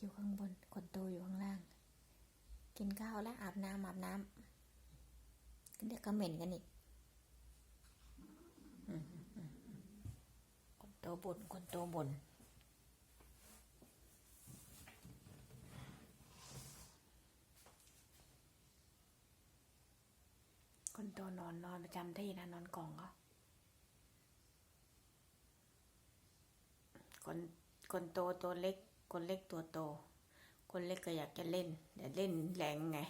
อยู่ข้างบน คนโตอยู่ข้างล่าง กินข้าวแล้วอาบน้ำอาบน้ำเดี๋ยวก็เหม็นกันอีกคนโตบ่นคนโตบ่นคนโตนอนนอนประจำที่นะนอนกล่องเหรอคนคนโตตัวเล็ก คนเล็กตัวโต คนเล็กก็อยากจะเล่นแต่เล่นแรงไง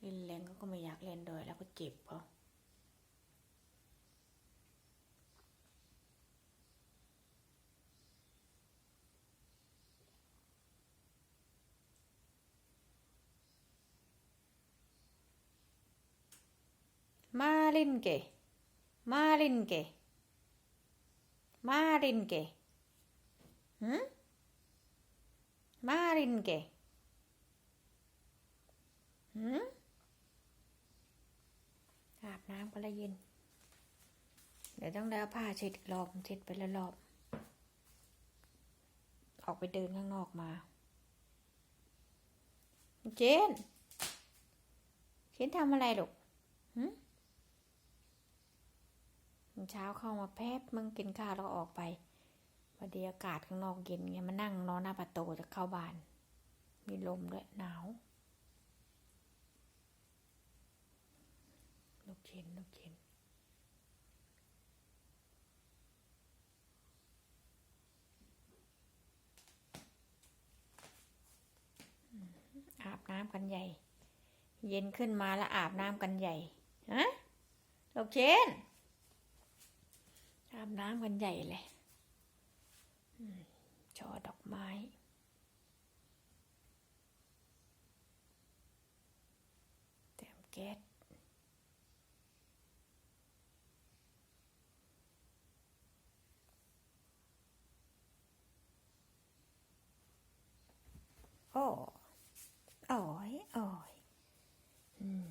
เล่นแรงเขาก็ไม่อยากเล่นด้วยแล้วก็เจ็บเขามาลินเก มาลินเก มาลินเก หืม มารินเกหืมอาบน้ำก็ละเย็น เดี๋ยวต้องได้เอาผ้าเช็ดรอบเช็ดไปละรอบ ออกไปเดินข้างนอกมา เจน เจนทำอะไรลูกหืมเช้าเข้ามาแป๊บมึงกินข้าวแล้วออกไป พอดีอากาศข้างนอกเย็นไงมานั่งรอหน้าประตูจะเข้าบ้าน มีลมด้วยหนาว ลูกเชนลูกเชนอืมอาบน้ำกันใหญ่ เย็นขึ้นมาแล้วอาบน้ำกันใหญ่ฮะลูกเชนอาบน้ำกันใหญ่เลย ช่อดอกไม้เต็มแก๊สโอ้โอ้ยโอ้ยอืม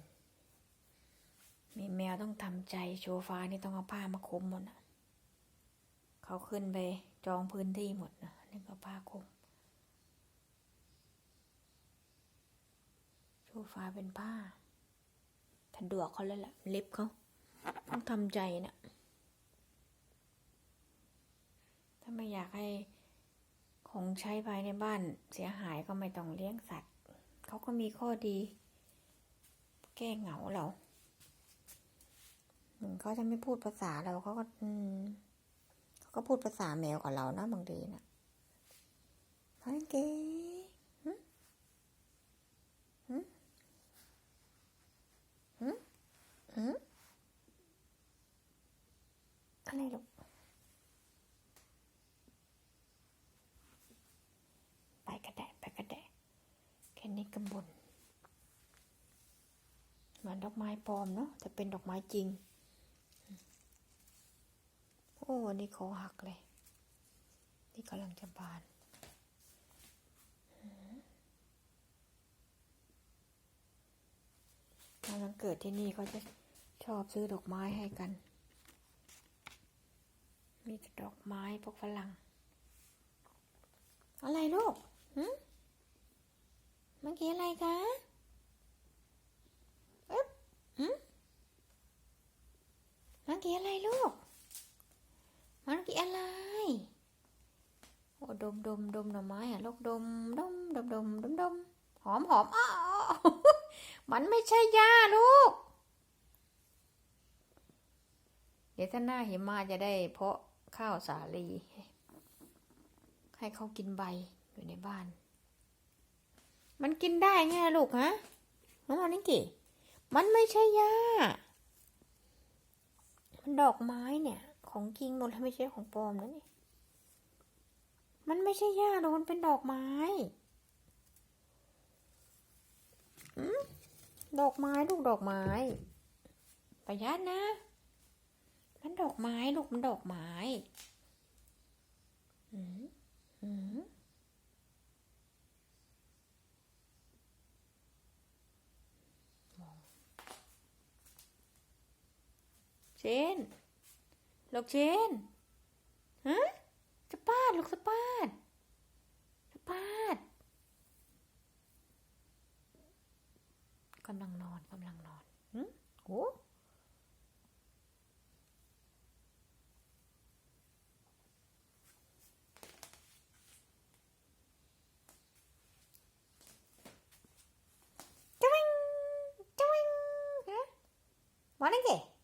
มีแมวต้องทำใจโชฟานี่ต้องเอาผ้ามาคุมหมดนะ เขาขึ้นไปจองพื้นที่หมดนะนี่ก็ผ้าคลุมโซฟาเป็นผ้าถ้าดวกเขาแล้วล่ะเล็บเขาต้องทำใจนะถ้าไม่อยากให้ของใช้ภายในบ้านเสียหายก็ไม่ต้องเลี้ยงสัตว์ เขาก็มีข้อดี แก้เหงาเราอืมเขาจะไม่พูดภาษาเราเขาก็ อืมเขา ก็พูดภาษาแมวกับเรานะบางทีนะฮันเก๋หึหึหึหึอะไรลูกไปกระแดะไปกระแดะแค่นี้กำบนเหมือนดอกไม้ปลอมเนาะแต่เป็นดอกไม้จริง อ้นนี้คอหักเลย นี่กำลังจะบานตอนวันเกิดที่นี่เขาจะชอบซื้อดอกไม้ให้กัน มีดอกไม้พวกฝรั่ง อะไรลูกหึเมื่อกี้อะไรคะอึ๊บหึเมื่อกี้อะไรลูก มันกี่อะไรโอ้ดมดมดมหน่อไม้อะลูกดมดมดมดมดมดมหอมหอมอ้าวมันไม่ใช่ยาลูก เดี๋ยวถ้าหน้าหิมาจะได้เพาะข้าวสาลี ให้เขากินใบอยู่ในบ้าน มันกินได้ไงลูกฮะน้องนิกี่มันไม่ใช่ยามันดอกไม้เนี่ย ของจริงโดนไม่ใช่ของปลอมนะนี่ มันไม่ใช่หญ้าโดนเป็นดอกไม้อืมดอกไม้ลูกดอกไม้ ประหยัดนะ มันดอกไม้ลูกมันดอกไม้อืมอืมเชน ลูกเชนฮะสปาดลูกสปาดสปาดกำลังนอนกำลังนอนหืมโอ้玩了给。